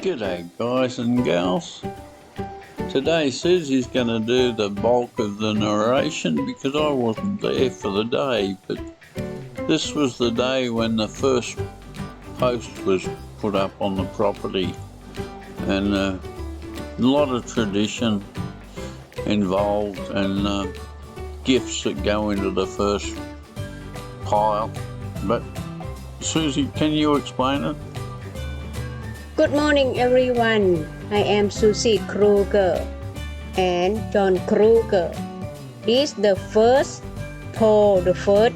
G'day, guys and gals. Today, Susie's going to do the bulk of the narration because I wasn't there for the day, but this was the day when the first post was put up on the property, and uh, a lot of tradition involved and uh, gifts that go into the first pile. But, Susie, can you explain it? Good morning, everyone. I am Susie Kruger and John Kruger. This is the first poll, the first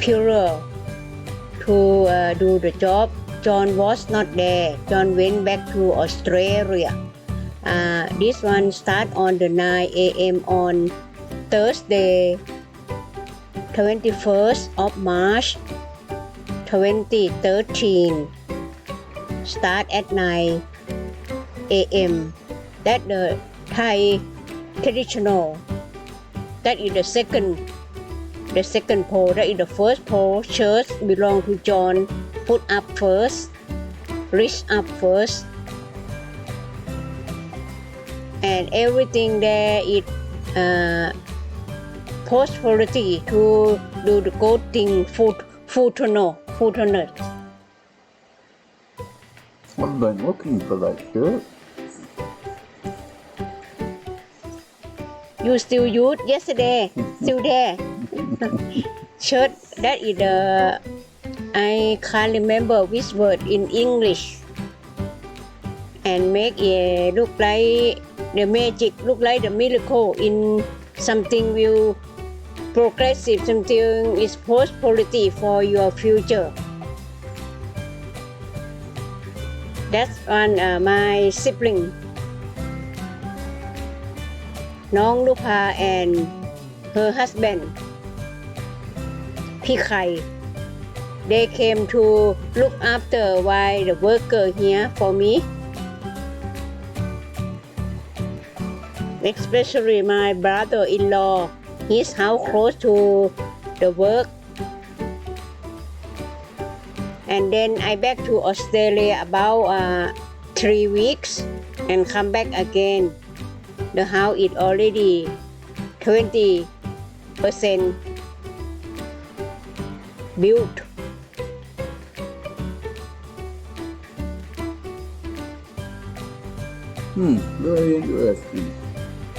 period to uh, do the job. John was not there. John went back to Australia. Uh, this one start on the 9 a.m. on Thursday, 21st of March, 2013 start at 9 a.m. That the Thai traditional. That is the second the second pole. That is the first pole. Church belong to John. Put up first. Reach up first. And everything there is uh, prosperity to do the good thing. Food, food food I've been looking for that shirt. You still use yesterday, still there. Shirt that is the I can't remember which word in English. And make it look like the magic, look like the miracle in something will progressive, something is prosperity for your future. That's one uh, my sibling. Nong Lupa and her husband, Pikai. They came to look after while the worker here for me. Especially my brother-in-law. He's how close to the work and then I back to Australia about uh, three weeks and come back again the house is already 20 percent built. Hmm, very interesting.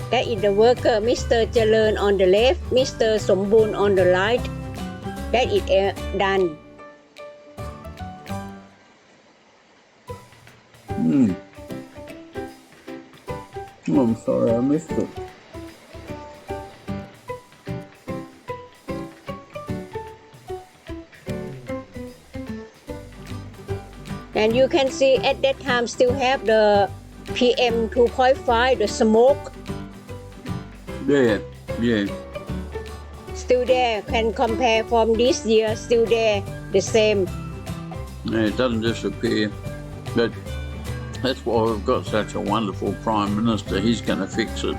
That is the worker, Mr. Jalern on the left, Mr. Sombun on the right. That is uh, done. Hmm. Oh, I'm sorry I missed it. And you can see at that time still have the PM 2.5, the smoke Yeah, yeah. still there. Can compare from this year, still there, the same. Yeah, it doesn't disappear. But that's why we've got such a wonderful Prime Minister. He's going to fix it.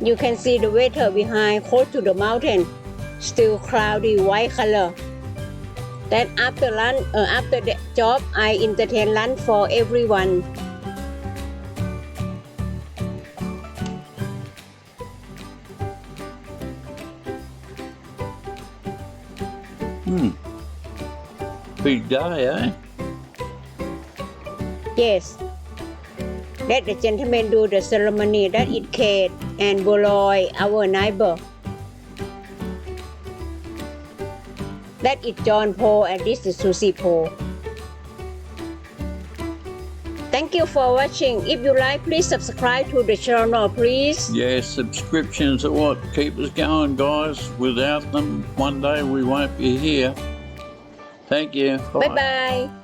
You can see the weather behind close to the mountain, still cloudy white color. Then after lunch, uh, after the job, I entertain lunch for everyone. Hmm. Big day, eh? Yes. Let the gentleman do the ceremony. That is Kate and Boloy, our neighbor. That is John Paul and this is Susie Paul. Thank you for watching. If you like, please subscribe to the channel, please. Yeah, subscriptions are what keep us going, guys. Without them, one day we won't be here. Thank you. Bye bye.